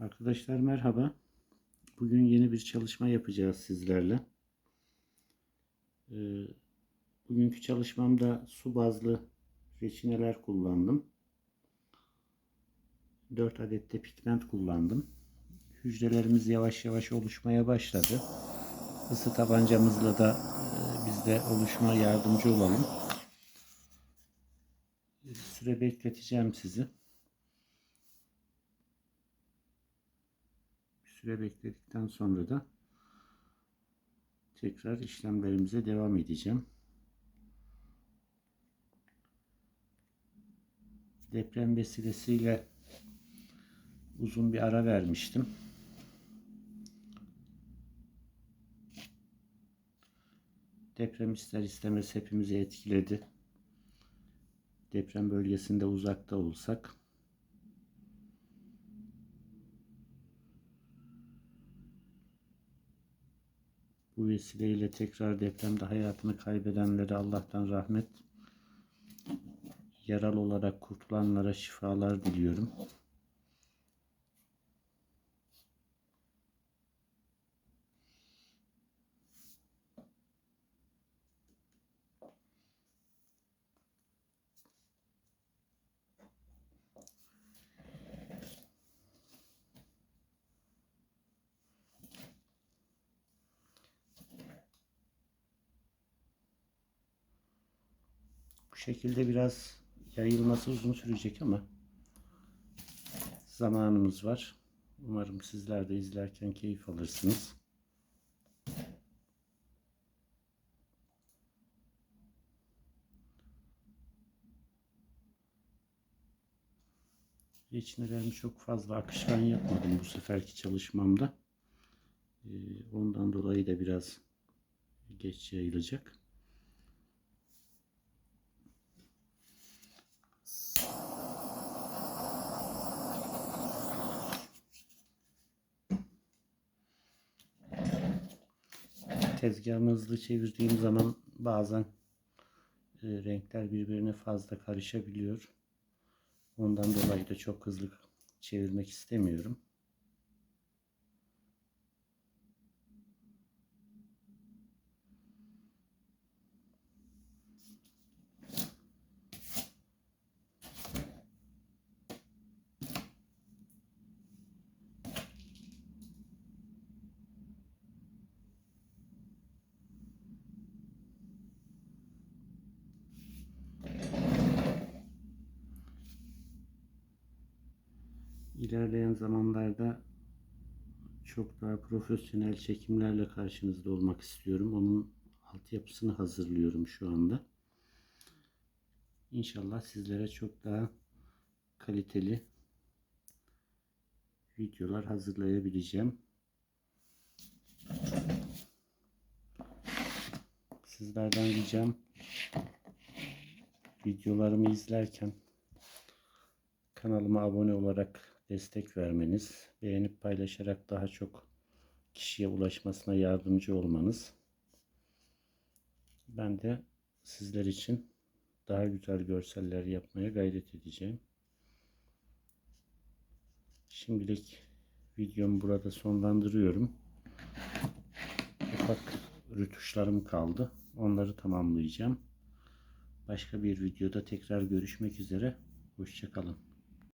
Arkadaşlar merhaba. Bugün yeni bir çalışma yapacağız sizlerle. Ee, bugünkü çalışmamda su bazlı reçineler kullandım. 4 adet de pigment kullandım. Hücrelerimiz yavaş yavaş oluşmaya başladı. Isı tabancamızla da e, biz de oluşma yardımcı olalım. Süre bekleteceğim sizi. Süre bekledikten sonra da tekrar işlemlerimize devam edeceğim. Deprem vesilesiyle uzun bir ara vermiştim. Deprem ister istemez hepimizi etkiledi. Deprem bölgesinde uzakta olsak Bu vesileyle tekrar depremde hayatını kaybedenlere Allah'tan rahmet, yaralı olarak kurtulanlara şifalar diliyorum. Şekilde biraz yayılması uzun sürecek ama zamanımız var. Umarım sizler de izlerken keyif alırsınız. Reçinelerimi çok fazla akışkan yapmadım bu seferki çalışmamda. Ee, ondan dolayı da biraz geç yayılacak. Tezgahımı hızlı çevirdiğim zaman bazen e, renkler birbirine fazla karışabiliyor. Ondan dolayı da çok hızlı çevirmek istemiyorum. İlerleyen zamanlarda çok daha profesyonel çekimlerle karşınızda olmak istiyorum. Onun altyapısını hazırlıyorum şu anda. İnşallah sizlere çok daha kaliteli videolar hazırlayabileceğim. Sizlerden ricam videolarımı izlerken kanalıma abone olarak destek vermeniz, beğenip paylaşarak daha çok kişiye ulaşmasına yardımcı olmanız. Ben de sizler için daha güzel görseller yapmaya gayret edeceğim. Şimdilik videomu burada sonlandırıyorum. Ufak rütuşlarım kaldı. Onları tamamlayacağım. Başka bir videoda tekrar görüşmek üzere. Hoşçakalın.